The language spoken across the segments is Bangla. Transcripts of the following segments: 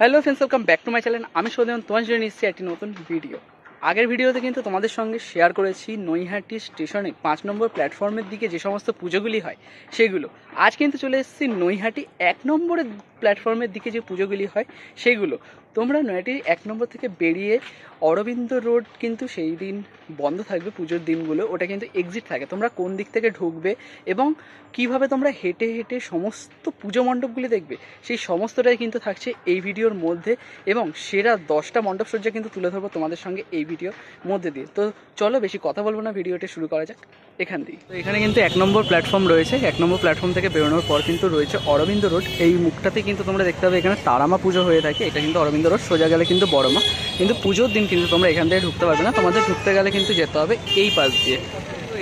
Hello friends welcome back to my channel আমি সৌদেবন তোমার জন্য নিচ্ছি একটি নতুন ভিডিও আগের ভিডিওতে কিন্তু তোমাদের সঙ্গে শেয়ার করেছি নৈহাটি স্টেশনে পাঁচ নম্বর প্ল্যাটফর্মের দিকে যে সমস্ত পুজোগুলি হয়, সেগুলো। আজ কিন্তু চলে এসেছি নৈহাটি এক নম্বরের প্ল্যাটফর্মের দিকে যে পুজোগুলি হয় সেগুলো। তোমরা নৈহাটি এক নম্বর থেকে বেরিয়ে অরবিন্দ রোড কিন্তু সেই দিন বন্ধ থাকবে পুজোর দিনগুলো। ওটা কিন্তু এক্সিট থাকে। তোমরা কোন দিক থেকে ঢুকবে এবং কীভাবে তোমরা হেঁটে হেঁটে সমস্ত পুজো মণ্ডপগুলি দেখবে, সেই সমস্তটাই কিন্তু থাকছে এই ভিডিওর মধ্যে এবং সেরা দশটা মণ্ডপ সজ্জা কিন্তু তুলে ধরবো তোমাদের সঙ্গে এই ভিডিওর মধ্যে দিয়ে। তো চলো বেশি কথা বলব না, ভিডিওটা শুরু করা যাক এখান দিয়ে। তো এখানে কিন্তু এক নম্বর প্ল্যাটফর্ম রয়েছে। এক নম্বর প্ল্যাটফর্ম থেকে বেরোনোর পর কিন্তু রয়েছে অরবিন্দ রোড। এই মুখটাতে কিন্তু তোমরা দেখতে পাবে এখানে তারামা পুজো হয়ে থাকে। এটা কিন্তু অরবিন্দ রোড, সোজা গেলে কিন্তু বড়মা। কিন্তু পুজোর দিন কিন্তু তোমরা এখান থেকে ঢুকতে পারবে না। তোমাদের ঢুকতে গেলে কিন্তু যেতে হবে এই পাশ দিয়ে।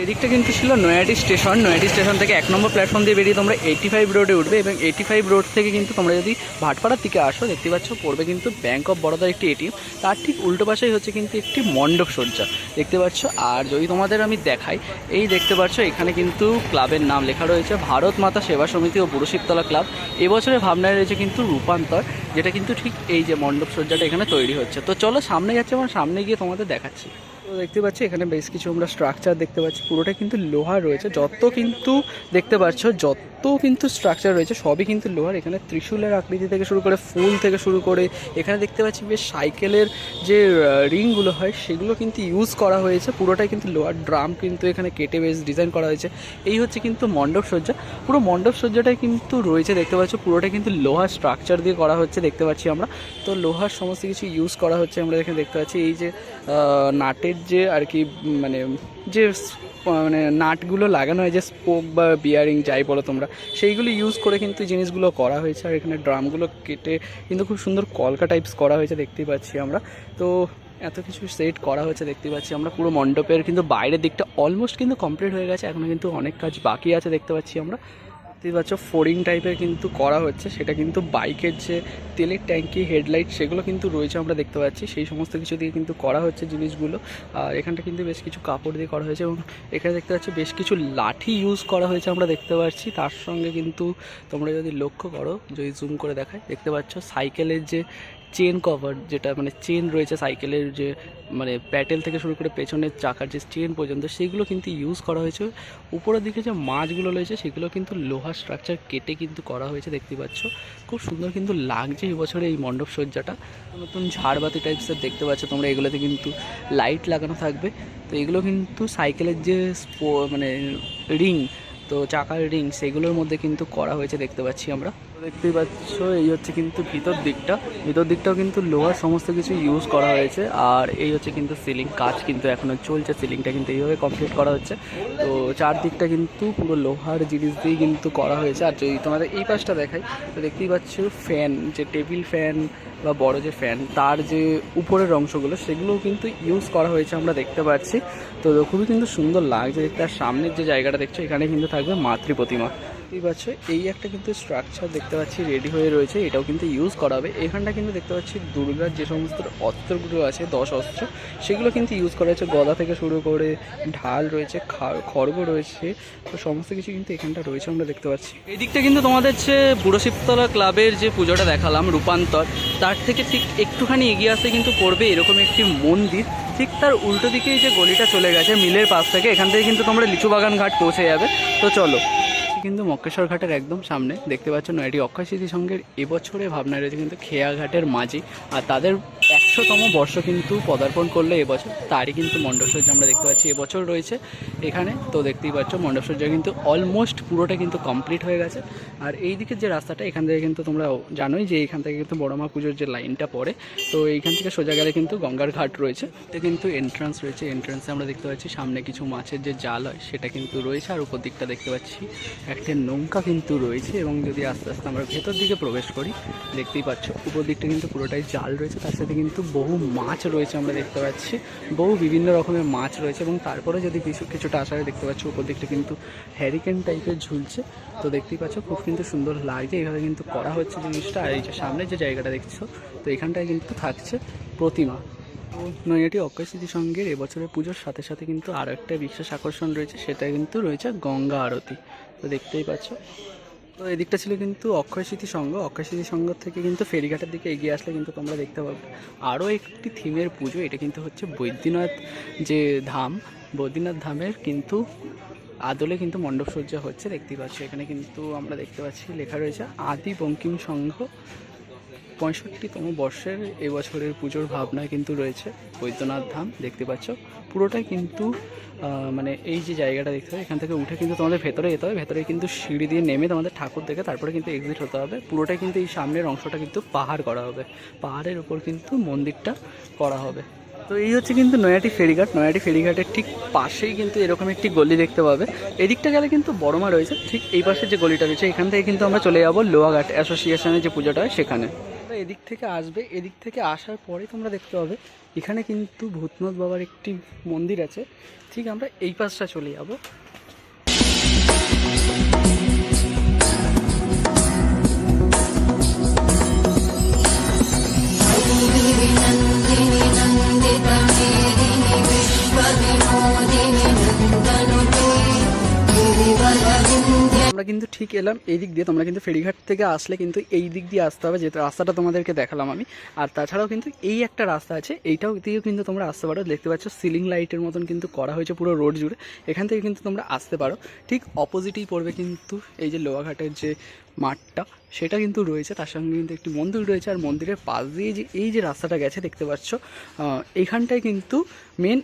এদিকটা কিন্তু ছিল নয়াটি স্টেশন। নয়াটি স্টেশন থেকে এক নম্বর প্ল্যাটফর্ম দিয়ে বেরিয়ে তোমরা এইটি ফাইভ রোডে উঠবে এবং এইটি ফাইভ রোড থেকে কিন্তু তোমরা যদি ভাটপাড়ার দিকে আসো, দেখতে পাচ্ছ পড়বে কিন্তু ব্যাঙ্ক অফ বরোদার একটি এটিএম। তার ঠিক উল্টো পাশেই হচ্ছে কিন্তু একটি মণ্ডপ সজ্জা। দেখতে পাচ্ছ? আর যদি তোমাদের আমি দেখাই, এই দেখতে পাচ্ছ এখানে কিন্তু ক্লাবের নাম লেখা রয়েছে, ভারত মাতা সেবা সমিতি ও বুড়োশিবতলা ক্লাব। এবছরের ভাবনায় রয়েছে কিন্তু রূপান্তর, যেটা কিন্তু ঠিক এই যে মণ্ডপ সজ্জাটা এখানে তৈরি হচ্ছে। তো চলো সামনে যাচ্ছে এবং সামনে গিয়ে তোমাদের দেখাচ্ছি। তো দেখতে পাচ্ছি, এখানে বেশ কিছু আমরা স্ট্রাকচার দেখতে পাচ্ছি। পুরোটা কিন্তু লোহার রয়েছে। যত কিন্তু দেখতে পাচ্ছ, যত কিন্তু স্ট্রাকচার রয়েছে, সবই কিন্তু লোহার। এখানে ত্রিশূলের আকৃতি থেকে শুরু করে, ফুল থেকে শুরু করে, এখানে দেখতে পাচ্ছি বেশ সাইকেলের যে রিংগুলো হয়, সেগুলো কিন্তু ইউজ করা হয়েছে। পুরোটাই কিন্তু লোহার। ড্রাম কিন্তু এখানে কেটে বেশ ডিজাইন করা হয়েছে। এই হচ্ছে কিন্তু মণ্ডপ সজ্জা। পুরো মণ্ডপ সজ্জাটাই কিন্তু রয়েছে, দেখতে পাচ্ছ। পুরোটা কিন্তু লোহার স্ট্রাকচার দিয়ে করা হচ্ছে, দেখতে পাচ্ছি আমরা। তো লোহার সমস্ত কিছু ইউজ করা হচ্ছে, আমরা এখানে দেখতে পাচ্ছি। এই যে নাটের যে আর কি মানে যে মানে নাটগুলো লাগানো হয়, যে স্পোক বা বিয়ারিং যাই বলো তোমরা, সেইগুলো ইউজ করে কিন্তু জিনিসগুলো করা হয়েছে। আর এখানে ড্রামগুলো কেটে কিন্তু খুব সুন্দর কলকা টাইপস করা হয়েছে দেখতেই পাচ্ছি আমরা। তো এত কিছু সেট করা হয়েছে দেখতে পাচ্ছি আমরা। পুরো মণ্ডপের কিন্তু বাইরের দিকটা অলমোস্ট কিন্তু কমপ্লিট হয়ে গেছে। এখনও কিন্তু অনেক কাজ বাকি আছে দেখতে পাচ্ছি আমরা। দেখতেই পাচ্ছ ফোরিং টাইপের কিন্তু করা হচ্ছে। সেটা কিন্তু বাইকের যে তেলের ট্যাঙ্কি, হেডলাইট, সেগুলো কিন্তু রয়েছে আমরা দেখতে পাচ্ছি। সেই সমস্ত কিছু দিয়ে কিন্তু করা হচ্ছে জিনিসগুলো। আর এখানটা কিন্তু বেশ কিছু কাপড় দিয়ে করা হয়েছে এবং এখানে দেখতে পাচ্ছি বেশ কিছু লাঠি ইউজ করা হয়েছে আমরা দেখতে পাচ্ছি। তার সঙ্গে কিন্তু তোমরা যদি লক্ষ্য করো, যদি জুম করে দেখায় দেখতে পাচ্ছ সাইকেলের যে চেন কভার যেটা মানে চেন রয়েছে সাইকেলের যে মানে প্যাটেল থেকে শুরু করে পেছনের চাকার যে চেন পর্যন্ত, সেগুলো কিন্তু ইউজ করা হয়েছে। উপরের দিকে যে মাছগুলো রয়েছে, সেগুলো কিন্তু লোহার স্ট্রাকচার কেটে কিন্তু করা হয়েছে, দেখতে পাচ্ছ। খুব সুন্দর কিন্তু লাগছে এই এবছরে এই মণ্ডপ সজ্জাটা নতুন ঝাড়বাতি টাইপসের দেখতে পাচ্ছ তোমরা, এগুলোতে কিন্তু লাইট লাগানো থাকবে। তো এগুলো কিন্তু সাইকেলের যে মানে রিং তো চাকার রিং সেগুলোর মধ্যে কিন্তু করা হয়েছে, দেখতে পাচ্ছি আমরা। দেখতেই পাচ্ছ, এই হচ্ছে কিন্তু ভিতর দিকটা। ভিতর দিকটাও কিন্তু লোহার সমস্ত কিছু ইউজ করা হয়েছে। আর এই হচ্ছে কিন্তু সিলিং কাজ কিন্তু এখনও চলছে। সিলিংটা কিন্তু এইভাবে কমপ্লিট করা হচ্ছে। তো চারদিকটা কিন্তু পুরো লোহার জিনিস দিয়েই কিন্তু করা হয়েছে। আর যদি তোমাদের এই পাশটা দেখাই, তো দেখতেই পাচ্ছ ফ্যান যে টেবিল ফ্যান বা বড় যে ফ্যান তার যে উপরের অংশগুলো, সেগুলোও কিন্তু ইউজ করা হয়েছে, আমরা দেখতে পাচ্ছি। তো খুবই কিন্তু সুন্দর লাগছে তার সামনের যে জায়গাটা দেখছ, এখানে কিন্তু থাকবে মাতৃ প্রতিমা। দেখতেই পাচ্ছ, এই একটা কিন্তু স্ট্রাকচার দেখতে পাচ্ছি রেডি হয়ে রয়েছে, এটাও কিন্তু ইউজ করা হবে। এখানটা কিন্তু দেখতে পাচ্ছি দুর্গার যে সমস্ত অস্ত্রগুলো আছে, দশ অস্ত্র, সেগুলো কিন্তু ইউজ করা হয়েছে। গদা থেকে শুরু করে ঢাল রয়েছে খড়গ রয়েছে, তো সমস্ত কিছু কিন্তু এখানটা রয়েছে আমরা দেখতে পাচ্ছি। এই দিকটা কিন্তু তোমাদের হচ্ছে বুড়ো শিবতলা ক্লাবের যে পুজোটা দেখালাম, রূপান্তর, তার থেকে ঠিক একটুখানি এগিয়ে আসতে কিন্তু পড়বে এরকম একটি মন্দির। ঠিক তার উল্টো দিকেই যে গলিটা চলে গেছে, মিলের পাশ থেকে, এখান থেকে কিন্তু তোমরা লিচু বাগান ঘাট পৌঁছে যাবে। তো চলো কিন্তু মক্কেশ্বর ঘাটের একদম সামনে। দেখতে পাচ্ছ নয়টি অক্ষয় স্মৃতি সংঘের এবছরে ভাবনা রয়েছে কিন্তু খেয়া ঘাটের মাঝি আর তাদের একশোতম বর্ষ কিন্তু পদার্পণ করল এবছর তারই কিন্তু মণ্ডপসজ্জা আমরা দেখতে পাচ্ছি। এবছর রয়েছে এখানে, তো দেখতেই পাচ্ছ মণ্ডপসজ্জা কিন্তু অলমোস্ট পুরোটা কিন্তু কমপ্লিট হয়ে গেছে। আর এই দিকের যে রাস্তাটা, এখান থেকে কিন্তু তোমরা জানোই যে এখান থেকে কিন্তু বড়মা পুজোর যে লাইনটা পড়ে, তো এইখান থেকে সোজা গেলে কিন্তু গঙ্গার ঘাট রয়েছে। এটা কিন্তু এন্ট্রান্স রয়েছে। এন্ট্রান্সে আমরা দেখতে পাচ্ছি সামনে কিছু মাছের যে জাল হয়, সেটা কিন্তু রয়েছে। আর উপর দিকটা দেখতে পাচ্ছি একটা নৌকা কিন্তু রয়েছে এবং যদি আস্তে আস্তে আমরা ভেতর দিকে প্রবেশ করি, দেখতেই পাচ্ছ উপর দিকটা কিন্তু পুরোটাই জাল রয়েছে। তার সাথে কিন্তু বহু মাছ রয়েছে আমরা দেখতে পাচ্ছি। বহু বিভিন্ন রকমের মাছ রয়েছে এবং তারপরে যদি কিছু, কিছুটা আসারে দেখতে পাচ্ছ, উপর দিকটা কিন্তু হ্যারিকেন টাইপের ঝুলছে। তো দেখতেই পাচ্ছ, খুব কিন্তু সুন্দর লাগছে। এইভাবে কিন্তু করা হচ্ছে জিনিসটা। আর এই যে সামনে যে জায়গাটা দেখছ, তো এখানটায় কিন্তু থাকছে প্রতিমা। তো নৈহাটি অক্ষয় সঙ্গের এবছরের পুজোর সাথে সাথে কিন্তু আরও একটা বিশেষ আকর্ষণ রয়েছে, সেটা কিন্তু রয়েছে গঙ্গা আরতি। তো দেখতেই পাচ্ছ তো এদিকটা ছিল কিন্তু অক্ষয় স্মৃতি সংঘ অক্ষয় স্মৃতি সংঘ থেকে কিন্তু ফেরিঘাটের দিকে এগিয়ে আসলে কিন্তু তোমরা দেখতে পাবে আরও একটি থিমের পুজো, এটা কিন্তু হচ্ছে বৈদ্যনাথ যে ধাম, বৈদ্যনাথ ধামের কিন্তু আদলে কিন্তু মণ্ডপসজ্জা হচ্ছে দেখতে পাচ্ছি। এখানে কিন্তু আমরা দেখতে পাচ্ছি, লেখা রয়েছে আদি বঙ্কিম সংঘ পঁয়ষট্টিতম বর্ষের এবছরের পুজোর ভাবনায় কিন্তু রয়েছে। বৈদ্যনাথ ধাম দেখতে পাচ্ছ। পুরোটাই কিন্তু মানে এই যে জায়গাটা দেখতে হবে এখান থেকে উঠে কিন্তু তোমাদের ভেতরে যেতে হবে। ভেতরে কিন্তু সিঁড়ি দিয়ে নেমে তোমাদের ঠাকুর দেখে তারপরে কিন্তু এক্সিট হতে হবে। পুরোটাই কিন্তু এই সামনের অংশটা কিন্তু পাহাড় করা হবে। পাহাড়ের উপর কিন্তু মন্দিরটা করা হবে। তো এই হচ্ছে কিন্তু নয়াটি ফেরিঘাট। নয়াটি ফেরিঘাটের ঠিক পাশেই কিন্তু এরকম একটি গলি দেখতে পাবে। এদিকটা গেলে কিন্তু বড়মা রয়েছে। ঠিক এই পাশে যে গলিটা রয়েছে, এখান থেকে কিন্তু আমরা চলে যাব লোয়াঘাট অ্যাসোসিয়েশনের যে পুজোটা হয় সেখানে। এদিক থেকে আসবে, এদিক থেকে আসার পরে তোমরা দেখতে পাবে, এখানে কিন্তু ভূতনাথ বাবার একটি মন্দির আছে। ঠিক আমরা এই পাশটা চলে যাব। আমরা কিন্তু ঠিক এলাম, এই দিক দিয়ে তোমরা কিন্তু ফেরিঘাট থেকে আসলে কিন্তু এই দিক দিয়ে আসতে হবে, যেহেতু রাস্তাটা তোমাদেরকে দেখালাম আমি। আর তাছাড়াও কিন্তু এই একটা রাস্তা আছে, এইটাও দিয়েও কিন্তু তোমরা আসতে পারো। দেখতে পাচ্ছ সিলিং লাইটের মতন কিন্তু করা হয়েছে পুরো রোড জুড়ে। এখান থেকে কিন্তু তোমরা আসতে পারো। ঠিক অপোজিটেই পড়বে কিন্তু এই যে লোয়াঘাটের যে মাঠটা, সেটা কিন্তু রয়েছে। তার সঙ্গে কিন্তু একটি মন্দির রয়েছে, আর মন্দিরের পাশ দিয়ে যে এই যে রাস্তাটা গেছে, দেখতে পাচ্ছ এইখানটায় কিন্তু মেন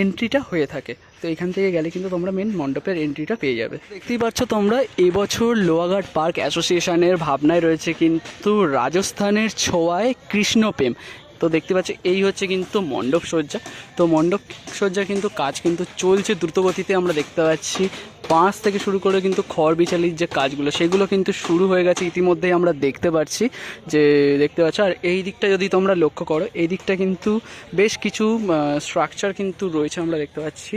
এন্ট্রিটা হয়ে থাকে। তো এখান থেকে গেলে কিন্তু তোমরা মেন মণ্ডপের এন্ট্রিটা পেয়ে যাবে। দেখতেই পাচ্ছ তোমরা, এবছর লোয়াঘাট পার্ক অ্যাসোসিয়েশনের ভাবনায় রয়েছে কিন্তু রাজস্থানের ছোঁয়ায় কৃষ্ণপ্রেম। তো দেখতে পাচ্ছ, এই হচ্ছে কিন্তু মণ্ডপ সজ্জা তো মণ্ডপ সজ্জা কিন্তু কাজ কিন্তু চলছে দ্রুতগতিতে, আমরা দেখতে পাচ্ছি। পাঁচ থেকে শুরু করে কিন্তু খড় বিচালির যে কাজগুলো, সেগুলো কিন্তু শুরু হয়ে গেছে ইতিমধ্যেই আমরা দেখতে পাচ্ছি যে, দেখতে পাচ্ছ। আর এই দিকটা যদি তোমরা লক্ষ্য করো, এই দিকটা কিন্তু বেশ কিছু স্ট্রাকচার কিন্তু রয়েছে আমরা দেখতে পাচ্ছি।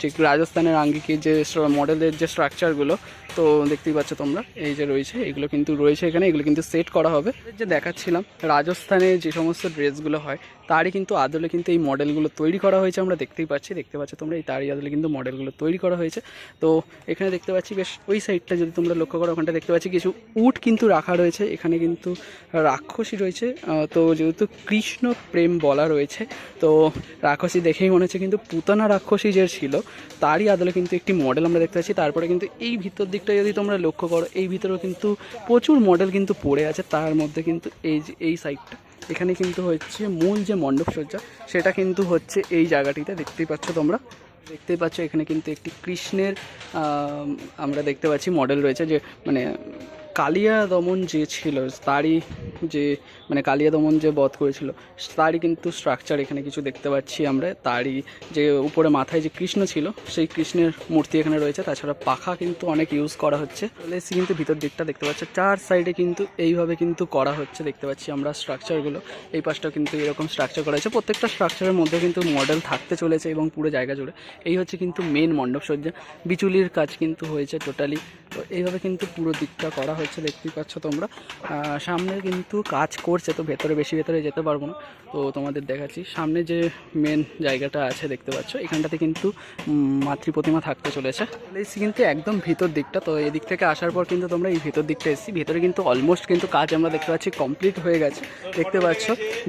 যে রাজস্থানের আঙ্গিকের যে মডেলের যে স্ট্রাকচারগুলো তো দেখতেই পাচ্ছ তোমরা, এই যে রয়েছে, এগুলো কিন্তু রয়েছে এখানে, এগুলো কিন্তু সেট করা হবে। যে দেখাচ্ছিলাম, রাজস্থানে যে সমস্ত ড্রেসগুলো হয় তারই কিন্তু আদলে কিন্তু এই মডেলগুলো তৈরি করা হয়েছে, আমরা দেখতেই পাচ্ছি। দেখতে পাচ্ছ তোমরা, এই তারই আদলে কিন্তু মডেলগুলো তৈরি করা হয়েছে। তো এখানে দেখতে পাচ্ছি বেশ, ওই সাইডটা যদি তোমরা লক্ষ্য করো, ওখানটা দেখতে পাচ্ছি কিছু উট কিন্তু রাখা রয়েছে। এখানে কিন্তু রাক্ষসী রয়েছে। তো যেহেতু কৃষ্ণ প্রেম বলা রয়েছে, তো রাক্ষসী দেখেই মনে হচ্ছে কিন্তু পুতানা রাক্ষসী যে ছিল, তারই আদলে কিন্তু একটি মডেল আমরা দেখতে পাচ্ছি। তারপরে কিন্তু এই ভিতর দিকটা যদি তোমরা লক্ষ্য করো, এই ভিতরেও কিন্তু প্রচুর মডেল কিন্তু পড়ে আছে। তার মধ্যে কিন্তু এই এই সাইডটা এখানে কিন্তু হচ্ছে মূল যে মণ্ডপসজ্জা সেটা কিন্তু হচ্ছে এই জায়গাটিতে দেখতেই পাচ্ছ তোমরা। দেখতেই পাচ্ছ এখানে কিন্তু একটি কৃষ্ণের আম, আমরা দেখতে পাচ্ছি মডেল রয়েছে যে মানে কালিয়া দমন যে ছিল, তারই যে মানে কালিয়া দমন যে বধ করেছিল, তারই কিন্তু স্ট্রাকচার এখানে কিছু দেখতে পাচ্ছি আমরা। তারই যে উপরে মাথায় যে কৃষ্ণ ছিল, সেই কৃষ্ণের মূর্তি এখানে রয়েছে। তাছাড়া পাখা কিন্তু অনেক ইউজ করা হচ্ছে। এসেছি কিন্তু ভিতর দিকটা দেখতে পাচ্ছ, চার সাইডে কিন্তু এইভাবে কিন্তু করা হচ্ছে, দেখতে পাচ্ছি আমরা স্ট্রাকচারগুলো এই পাশটাও কিন্তু এরকম স্ট্রাকচার করা হয়েছে। প্রত্যেকটা স্ট্রাকচারের মধ্যে কিন্তু মডেল থাকতে চলেছে এবং পুরো জায়গা জুড়ে। এই হচ্ছে কিন্তু মেন মণ্ডপ সজ্জা বিচুলির কাজ কিন্তু হয়েছে টোটালি তো এইভাবে কিন্তু পুরো দিকটা করা হচ্ছে দেখতেই পাচ্ছ তোমরা। সামনে কিন্তু কাজ করছে, তো ভেতরে বেশি ভেতরে যেতে পারব না। তো তোমাদের দেখাচ্ছি, সামনে যে মেন জায়গাটা আছে দেখতে পাচ্ছ, এখানটাতে কিন্তু মাতৃ প্রতিমা থাকতে চলেছে। চলে এসেছি কিন্তু একদম ভিতর দিকটা, তো এদিক থেকে আসার পর কিন্তু তোমরা এই ভিতর দিকটা এসেছি। ভেতরে কিন্তু অলমোস্ট কিন্তু কাজ আমরা দেখতে পাচ্ছি কমপ্লিট হয়ে গেছে। দেখতে পাচ্ছ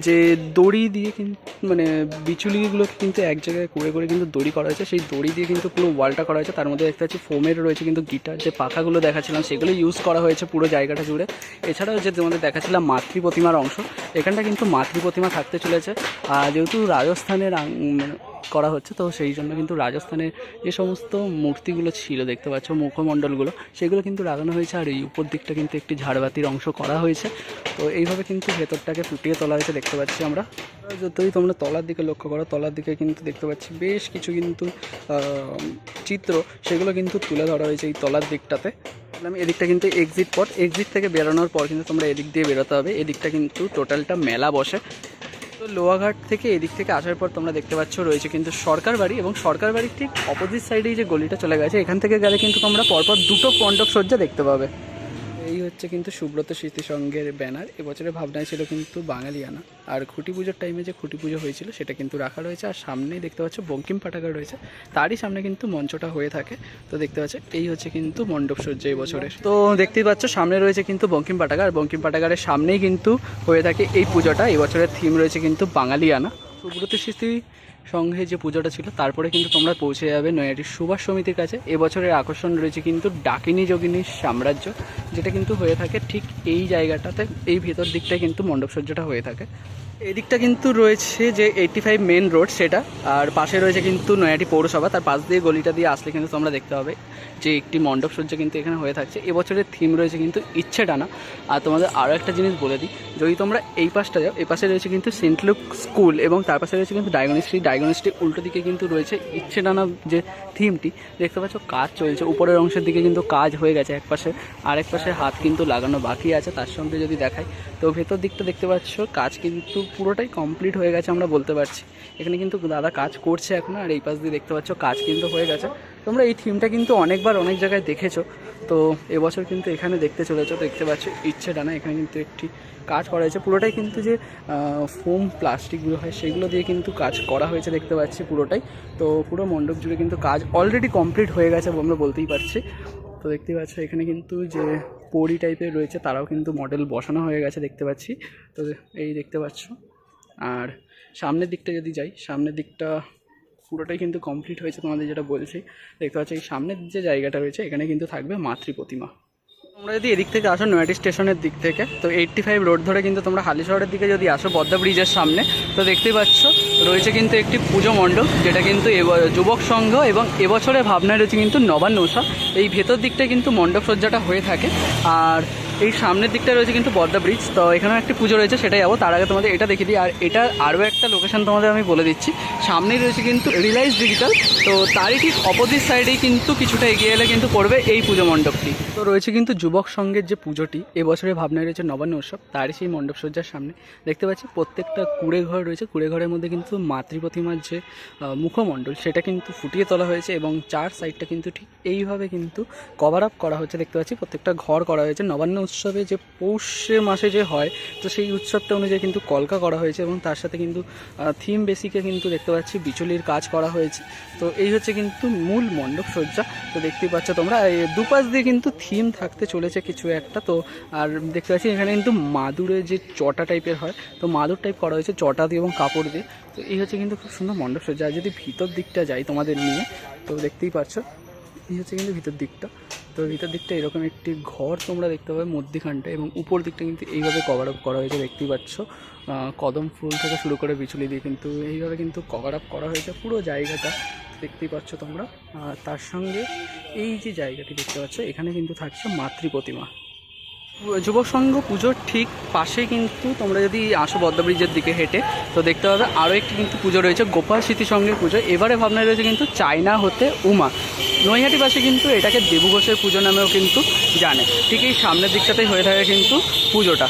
যে দড়ি দিয়ে কিন্তু মানে বিচুলিগুলোকে কিন্তু এক জায়গায় করে করে কিন্তু দড়ি করা হয়েছে। সেই দড়ি দিয়ে কিন্তু পুরো ওয়ালটা করা হয়েছে। তার মধ্যে দেখতে পাচ্ছি ফোমের রয়েছে কিন্তু গিটার যে পাখাগুলো দেখাচ্ছিলাম, সেগুলো ইউজ করা হয়েছে পুরো জায়গাটা জুড়ে। এছাড়াও যে তোমাদের দেখাচ্ছিলাম মাতৃ প্রতিমার অংশ, এখানটা কিন্তু মাতৃ প্রতিমা থাকতে চলেছে। যেহেতু রাজস্থানের করা হচ্ছে। তো সেই জন্য কিন্তু রাজস্থানের যে সমস্ত মূর্তিগুলো ছিল, দেখতে পাচ্ছ মুখমণ্ডলগুলো, সেগুলো কিন্তু লাগানো হয়েছে। আর এই উপর দিকটা কিন্তু একটি ঝাড়বাতির অংশ করা হয়েছে। তো এইভাবে কিন্তু ভেতরটাকে ফুটিয়ে তোলা হয়েছে, দেখতে পাচ্ছি আমরা। যতই তোমরা তলার দিকে লক্ষ্য করো, তলার দিকে কিন্তু দেখতে পাচ্ছি বেশ কিছু কিন্তু চিত্র, সেগুলো কিন্তু তুলে ধরা হয়েছে এই তলার দিকটাতে। আমি এদিকটা কিন্তু এক্সিট পথ। এক্সিট থেকে বেরোনোর পর কিন্তু তোমরা এদিক দিয়ে বেরোতে হবে। এদিকটা কিন্তু টোটালটা মেলা বসে। তো লোয়াঘাট থেকে এদিক থেকে আসার পর তোমরা দেখতে পাচ্ছ রয়েছে কিন্তু সরকার বাড়ি এবং সরকার বাড়ির ঠিক অপোজিট সাইডেই যে গলিটা চলে গেছে, এখান থেকে গেলে কিন্তু তোমরা পরপর দুটো পণ্ডক সজ্জা দেখতে পাবে। হচ্ছে কিন্তু সুব্রত স্মৃতি সঙ্গের ব্যানার। এবছরের ভাবনায় ছিল কিন্তু বাঙালিয়ানা। আর খুঁটি পুজোর টাইমে যে খুঁটি পুজো হয়েছিল, সেটা কিন্তু রাখা রয়েছে। আর সামনেই দেখতে পাচ্ছ বঙ্কিম পাঠাগার রয়েছে। তারই সামনে কিন্তু মঞ্চটা হয়ে থাকে। তো দেখতে পাচ্ছ, এই হচ্ছে কিন্তু মণ্ডপ সজ্জা এই বছরের তো দেখতেই পাচ্ছ, সামনে রয়েছে কিন্তু বঙ্কিম পাঠাগার। বঙ্কিম পাঠাগারের সামনেই কিন্তু হয়ে থাকে এই পুজোটা। এই বছরের থিম রয়েছে কিন্তু বাঙালিয়ানা। সুব্রত স্মৃতি সঙ্গে যে পুজোটা ছিল, তারপরে কিন্তু তোমরা পৌঁছে যাবে নয়াটির সুভাষ সমিতির কাছে। এবছরের আকর্ষণ রয়েছে কিন্তু ডাকিনী যোগিনীর সাম্রাজ্য, যেটা কিন্তু হয়ে থাকে ঠিক এই জায়গাটাতে, এই ভেতর দিকটায় কিন্তু মণ্ডপসজ্জাটা হয়ে থাকে। এদিকটা কিন্তু রয়েছে যে এইটটি ফাইভ মেন রোড সেটা, আর পাশে রয়েছে কিন্তু নয়াটি পৌরসভা, তার পাশ দিয়ে গলিটা দিয়ে আসলে কিন্তু তোমরা দেখতে পাবে যে একটি মণ্ডপসজ্জা কিন্তু এখানে হয়ে থাকছে। এবছরের থিম রয়েছে কিন্তু ইচ্ছে টানা আর তোমাদের আরও একটা জিনিস বলে দিই, যদি তোমরা এই পাশটা যাও, এই পাশে রয়েছে কিন্তু সেন্ট লুক স্কুল এবং তার পাশে রয়েছে কিন্তু ডায়াগনস্ট্রি ডায়াগনস্ট্রি উল্টো দিকে কিন্তু রয়েছে ইচ্ছে টানা যে থিমটি দেখতে পাচ্ছ কাজ চলছে। উপরের অংশের দিকে কিন্তু কাজ হয়ে গেছে এক পাশে আর এক পাশে হাত কিন্তু লাগানো বাকি আছে। তার সঙ্গে যদি দেখাই, তো ভেতর দিকটা দেখতে পাচ্ছ, কাজ কিন্তু পুরোটাই কমপ্লিট হয়ে গেছে আমরা বলতে পারছি। এখানে কিন্তু দাদা কাজ করছে এখন, আর এই পাশ দিয়ে দেখতে পাচ্ছ কাজ কিন্তু হয়ে গেছে। তোমরা এই থিমটা কিন্তু অনেকবার অনেক জায়গায় দেখেছ। তো এবছর কিন্তু এখানে দেখতে চলেছো, দেখতে পাচ্ছ ইচ্ছে ডানা এখানে কিন্তু একটি কাজ করা হয়েছে। পুরোটাই কিন্তু যে ফোম প্লাস্টিকগুলো হয়, সেগুলো দিয়ে কিন্তু কাজ করা হয়েছে দেখতে পাচ্ছি পুরোটাই। তো পুরো মণ্ডপ জুড়ে কিন্তু কাজ অলরেডি কমপ্লিট হয়ে গেছে আমরা বলতেই পারছি। তো দেখতে পাচ্ছ এখানে কিন্তু যে পরি টাইপের রয়েছে, তারাও কিন্তু মডেল বসানো হয়ে গেছে দেখতে পাচ্ছি। তো এই দেখতে পাচ্ছ। আর সামনের দিকটা যদি যাই, সামনের দিকটা পুরোটাই কিন্তু কমপ্লিট হয়েছে তোমাদের যেটা বলছি। দেখতে পাচ্ছ এই সামনের যে জায়গাটা রয়েছে, এখানে কিন্তু থাকবে মাতৃ প্রতিমা তোমরা যদি এদিক থেকে আসো নয়াটি স্টেশনের দিক থেকে, তো এইট্টি ফাইভ রোড ধরে কিন্তু তোমরা হালি শহরের দিকে যদি আসো পদ্মা ব্রিজের সামনে, তো দেখতেই পাচ্ছ রয়েছে কিন্তু একটি পুজো মণ্ডপ, যেটা কিন্তু যুবক সংঘ এবং এবছরের ভাবনায় রয়েছে কিন্তু নবান্ন উৎসব এই ভেতর দিকটা কিন্তু মণ্ডপ সজ্জাটা হয়ে থাকে। আর এই সামনের দিকটা রয়েছে কিন্তু পদ্মা ব্রিজ তো এখানেও একটি পুজো রয়েছে, সেটাই যাব। তার আগে তোমাদের এটা দেখিয়ে দিই। আর এটা আরও একটা লোকেশন তোমাদের আমি বলে দিচ্ছি। সামনেই রয়েছে কিন্তু রিলায়েন্স ডিজিটাল তো তারই ঠিক অপোজিট সাইডেই কিন্তু কিছুটা এগিয়ে এলে কিন্তু পড়বে এই পুজো মণ্ডপটি। তো রয়েছে কিন্তু যুবক সংঘের যে পুজোটি এবছরে ভাবনায় রয়েছে নবান্ন উৎসব, তারই সেই মণ্ডপ সজ্জার সামনে। দেখতে পাচ্ছি, প্রত্যেকটা কুড়ে ঘর রয়েছে। কুড়ে ঘরের মধ্যে কিন্তু মাতৃ প্রতিমার যে মুখমণ্ডল, সেটা কিন্তু ফুটিয়ে তোলা হয়েছে এবং চার সাইডটা কিন্তু ঠিক এইভাবে কিন্তু কভার আপ করা হচ্ছে। দেখতে পাচ্ছি, প্রত্যেকটা ঘর করা হয়েছে। নবান্ন উৎসবে যে পৌষে মাসে যে হয়, তো সেই উৎসবটা অনুযায়ী কিন্তু কলকা করা হয়েছে এবং তার সাথে কিন্তু থিম বেসিকে কিন্তু দেখতে পাচ্ছি, বিচুলির কাজ করা হয়েছে। তো এই হচ্ছে কিন্তু মূল মণ্ডপ সজ্জা। তো দেখতেই পাচ্ছ তোমরা দুপাশ দিয়ে কিন্তু থিম থাকতে চলেছে কিছু একটা। তো, আর দেখতে পাচ্ছি এখানে কিন্তু মাদুরের যে চটা টাইপের হয়, তো মাদুর টাইপ করা হয়েছে চটা দিয়ে এবং কাপড় দিয়ে। তো এই হচ্ছে কিন্তু খুব সুন্দর মণ্ডপ সজ্জা। আর যদি ভিতর দিকটা যাই তোমাদের নিয়ে, তো দেখতেই পাচ্ছ এই হচ্ছে কিন্তু ভিতর দিকটা। তো ভিতর দিকটা এরকম একটি ঘর তোমরা দেখতে পাবে মধ্যিখানটা এবং উপর দিকটা কিন্তু এইভাবে কভার আপ করা হয়েছে, দেখতেই পাচ্ছ। কদম ফুল থেকে শুরু করে বিচুলি দিয়ে কিন্তু এইভাবে কিন্তু কভার আপ করা হয়েছে পুরো জায়গাটা, দেখতেই পাচ্ছ তোমরা। তার সঙ্গে এই যে জায়গাটি দেখতে পাচ্ছ, এখানে কিন্তু থাকছে মাতৃ প্রতিমা। যুবক সংঘ পুজোর ঠিক পাশে কিন্তু তোমরা যদি আসো ব্রিজের দিকে হেঁটে, তো দেখতে পাবে আরও একটি কিন্তু পুজো রয়েছে, গোপাল স্মৃতি সঙ্গের পুজো। এবারে ভাবনা রয়েছে কিন্তু চায়না হতে উমা। নৈহাটি পাশে কিন্তু এটাকে দেবু ঘোষের পুজো নামেও কিন্তু জানে। ঠিক এই সামনের দিকটাতেই হয়ে থাকে কিন্তু পুজোটা।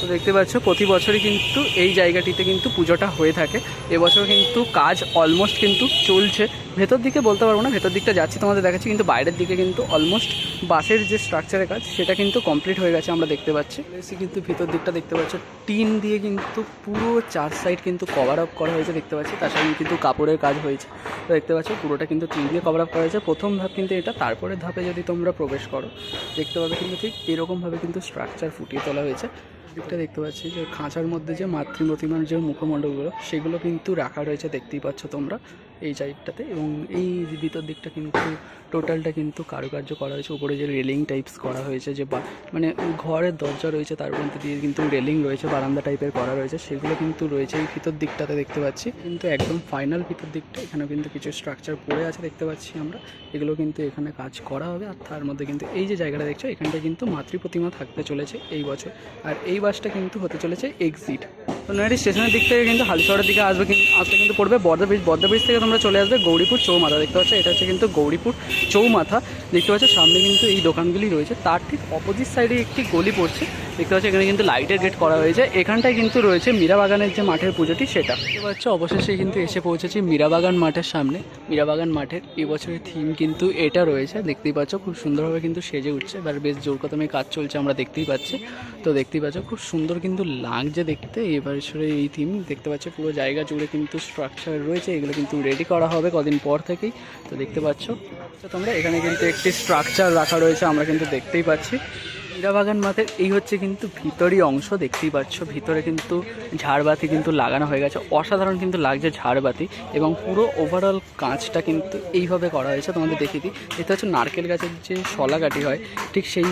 তো দেখতে পাচ্ছ, প্রতি বছরই কিন্তু এই জায়গাটিতে কিন্তু পুজোটা হয়ে থাকে। এবছর কিন্তু কাজ অলমোস্ট কিন্তু চলছে। ভেতর দিকে বলতে পারব না, ভেতর দিকটা যাচ্ছি তোমাদের দেখাচ্ছি, কিন্তু বাইরের দিকে কিন্তু অলমোস্ট বাসের যে স্ট্রাকচারের কাজ, সেটা কিন্তু কমপ্লিট হয়ে গেছে আমরা দেখতে পাচ্ছি। এসে কিন্তু ভেতর দিকটা দেখতে পাচ্ছ, টিন দিয়ে কিন্তু পুরো চার সাইড কিন্তু কভার আপ করা হয়েছে দেখতে পাচ্ছি, তার সঙ্গে কিন্তু কাপড়ের কাজ হয়েছে। তো দেখতে পাচ্ছ, পুরোটা কিন্তু টিন দিয়ে কভার আপ করা হয়েছে। প্রথম ধাপ কিন্তু এটা, তারপরের ধাপে যদি তোমরা প্রবেশ করো, দেখতে পাবে কিন্তু ঠিক এরকমভাবে কিন্তু স্ট্রাকচার ফুটিয়ে তোলা হয়েছে। দিকটা দেখতে পাচ্ছি যে খাঁচার মধ্যে যে মাতৃ প্রতিমার যে মুখমণ্ডলগুলো, সেগুলো কিন্তু রাখা রয়েছে, দেখতেই পাচ্ছ তোমরা। এই সাইডটাতে এবং এই ভিতর দিকটা কিন্তু টোটালটা কিন্তু কারুকার্য করা হয়েছে। উপরে যে রেলিং টাইপস করা হয়েছে, যে মানে ঘরের দরজা রয়েছে, তার মধ্যে দিয়ে কিন্তু রেলিং রয়েছে, বারান্দা টাইপের করা রয়েছে। সেগুলো কিন্তু রয়েছে এই ভিতর দিকটাতে দেখতে পাচ্ছি। কিন্তু একদম ফাইনাল ভিতর দিকটা এখানে কিন্তু কিছু স্ট্রাকচার পড়ে আছে দেখতে পাচ্ছি আমরা। এগুলো কিন্তু এখানে কাজ করা হবে আর তার মধ্যে কিন্তু এই যে জায়গাটা দেখছ, এখানটা কিন্তু মাতৃ প্রতিমা থাকতে চলেছে এই বছর। আর এই বাসটা কিন্তু হতে চলেছে এক্সিট তো নয়াটি স্টেশনের দিক থেকে কিন্তু হালিশহরের দিকে আসবে কিন্তু আসলে কিন্তু পড়বে বর্ধা ব্রিজ বর্ধা ব্রিজ থেকে তোমরা চলে আসবে গৌরীপুর চৌমাথা, দেখতে পাচ্ছ? এটা হচ্ছে কিন্তু গৌরীপুর চৌমাথা। দেখতে পাচ্ছ, সামনে কিন্তু এই দোকানগুলি রয়েছে। তার ঠিক অপোজিট সাইডে একটি গলি পড়ছে। দেখতে পাচ্ছ এখানে কিন্তু লাইটের গেট করা হয়েছে। এখানটায় কিন্তু রয়েছে মীরাবাগানের যে মাঠের পুজোটি, সেটা। দেখতে পাচ্ছ, অবশেষে কিন্তু এসে পৌঁছেছি মীরাবাগান মাঠের সামনে। মীরাবাগান মাঠের এবছরের থিম কিন্তু এটা রয়েছে। দেখতেই পাচ্ছ, খুব সুন্দরভাবে কিন্তু সেজে উঠছে। এবার বেশ জোর কদমে কাজ চলছে, আমরা দেখতেই পাচ্ছি। তো দেখতেই পাচ্ছ, খুব সুন্দর কিন্তু লাগছে দেখতে। এবারে এই থিম দেখতে পাচ্ছ, পুরো জায়গা জুড়ে কিন্তু স্ট্রাকচার রয়েছে। এগুলো কিন্তু রেডি করা হবে কদিন পর থেকেই। তো দেখতে পাচ্ছ তোমরা এখানে কিন্তু একটি স্ট্রাকচার রাখা রয়েছে, আমরা কিন্তু দেখতেই পাচ্ছি। মীরাবাগান মাঠের এই হচ্ছে কিন্তু ভিতরই অংশ, দেখতেই পাচ্ছ। ভিতরে কিন্তু ঝাড়বাতি কিন্তু লাগানো হয়ে গেছে। অসাধারণ কিন্তু লাগছে ঝাড়বাতি এবং পুরো ওভারঅল কাঁচটা কিন্তু এইভাবে করা হয়েছে। তোমাদের দেখিয়ে দিই। এটা হচ্ছে নারকেল গাছের যে শলা কাঠি হয়, ঠিক সেই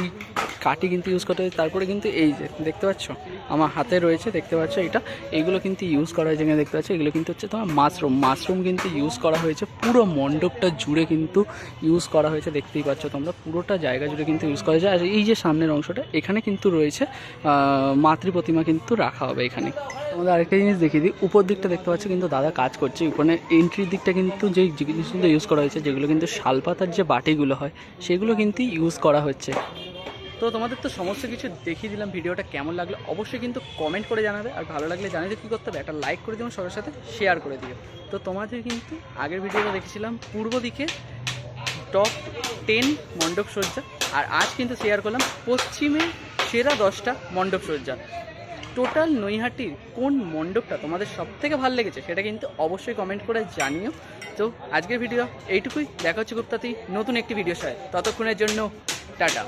কাঠি কিন্তু ইউজ করতে হয়। তারপরে কিন্তু এই যে, দেখতে পাচ্ছ? আমার হাতে রয়েছে, দেখতে পাচ্ছ এটা? এইগুলো কিন্তু ইউজ করা হয়েছে দেখতে পাচ্ছ? এগুলো কিন্তু হচ্ছে তোমার মাশরুম। মাশরুম কিন্তু ইউজ করা হয়েছে। পুরো মণ্ডপটা জুড়ে কিন্তু ইউজ করা হয়েছে, দেখতেই পাচ্ছ তোমরা। পুরোটা জায়গা জুড়ে কিন্তু ইউজ করা হয়েছে। আর এই যে সামনের অংশটা। এখানে কিন্তু রয়েছে মাতৃ প্রতিমা কিন্তু রাখা হবে এখানে। তোমাদের আরেকটা জিনিস দেখিয়ে দিই। উপর দিকটা দেখতে পাচ্ছি কিন্তু দাদা কাজ করছে। ওখানে এন্ট্রির দিকটা কিন্তু যে জিনিসগুলো ইউজ করা হয়েছে, যেগুলো কিন্তু শালপাতার যে বাটিগুলো হয়, সেগুলো কিন্তু ইউজ করা হচ্ছে। তো তোমাদের তো সমস্ত কিছু দেখিয়ে দিলাম। ভিডিওটা কেমন লাগল অবশ্যই কিন্তু কমেন্ট করে জানাবে। আর ভালো লাগলে জানাতে কী করতে হবে? একটা লাইক করে দিও, সবার সাথে শেয়ার করে দিও। তো তোমাদের কিন্তু আগের ভিডিওটা দেখেছিলাম। পূর্ব দিকে টপ টেন মণ্ডপ সজ্জা। আর আজ কিন্তু শেয়ার করলাম পশ্চিমে সেরা দশটা মণ্ডপ সজ্জা টোটাল নৈহাটির কোন মণ্ডপটা তোমাদের সব থেকে ভালো লেগেছে সেটা কিন্তু অবশ্যই কমেন্ট করে জানিও। তো আজকের ভিডিও এইটুকুই। দেখা হচ্ছে গুপ্তাতেই নতুন একটি ভিডিও সায় ততক্ষণের জন্য টাটা।